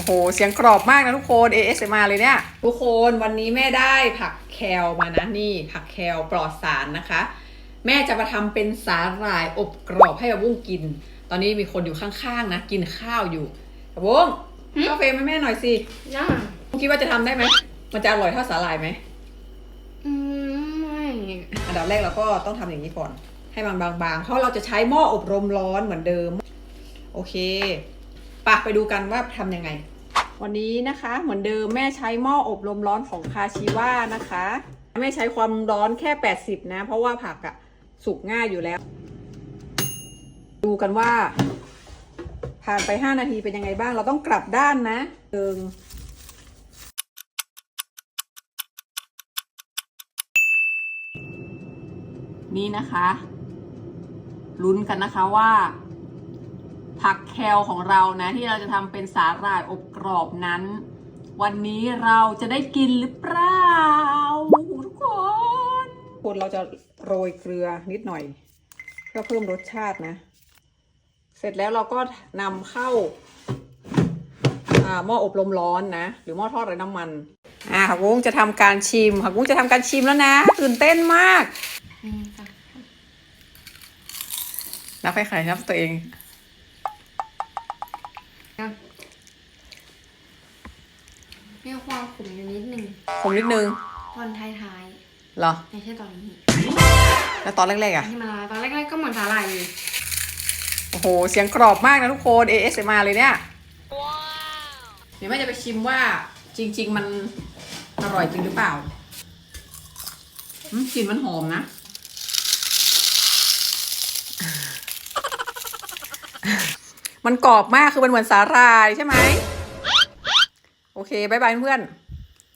โอ้โห เสียงกรอบมากนะทุกคน ASMR เลยเนี่ย ทุกคนวันนี้แม่ได้ผักแคลมานะนี่ผักแคลปลอดสารนะคะ แม่จะมาทำเป็นสาหร่ายอบกรอบให้กับวุ้งกิน ตอนนี้มีคนอยู่ข้างๆนะ กินข้าวอยู่กับวุ้งเข้าเฟรมให้แม่หน่อยสิน่าวุ้งคิดว่าจะทำได้ไหม มันจะอร่อยเท่าสาหร่ายไหมอืมไม่อันดับแรกเราก็ต้องทำอย่างนี้ก่อน ให้มันบางๆ เพราะเราจะใช้หม้ออบรมร้อนเหมือนเดิม โอเคปะไปดูกันว่าทำยังไง วันนี้นะคะเหมือนเดิมแม่ใช้หม้ออบลมร้อนของคาชิว่านะคะ แม่ใช้ความร้อนแค่ 80 นะ เพราะว่าผักอะสุกง่ายอยู่แล้ว ดูกันว่า ผ่านไป 5 นาทีเป็นยังไงบ้าง เราต้องกลับด้านนะเดิงนี่นะคะลุ้นกันนะคะว่า ผักแคลของเรานะที่เราจะทำเป็นสาหร่ายอบกรอบนั้น วันนี้เราจะได้กินหรือเปล่าทุกคนคนเราจะโรยเกลือนิดหน่อย เพื่อเพิ่มรสชาตินะ เสร็จแล้วเราก็นำเข้าอ่าหม้ออบลมร้อนนะ หรือหม้อทอดไร้น้ำมันอ่าผักบุ้งจะทำการชิมผักบุ้งจะทำการชิมแล้วนะตื่นเต้นมากนี่ค่ะนับให้ใครนับตัวเอง มีความขมอยู่นิดนึง ผมนิดนึงตอนท้ายเหรอ ๆ ไม่ใช่ตอนนี้ แล้วตอนแรกๆอะ ที่มาตอนแรกๆก็เหมือนสาหร่ายเลยโอ้โห เสียงกรอบมากนะทุกคน ASMR เลยเนี่ย เดี๋ยวแม่จะไปชิมว่าจริง ๆ มันอร่อยจริงหรือเปล่าอืมกลิ่นมันหอมนะ มันกรอบมากคือมันเหมือนสาหร่ายใช่ไหมโอเคบายบายเพื่อน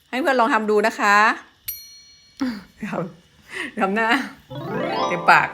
ให้เพื่อนลองทำดูนะคะทำทำหน้าเต็มปาก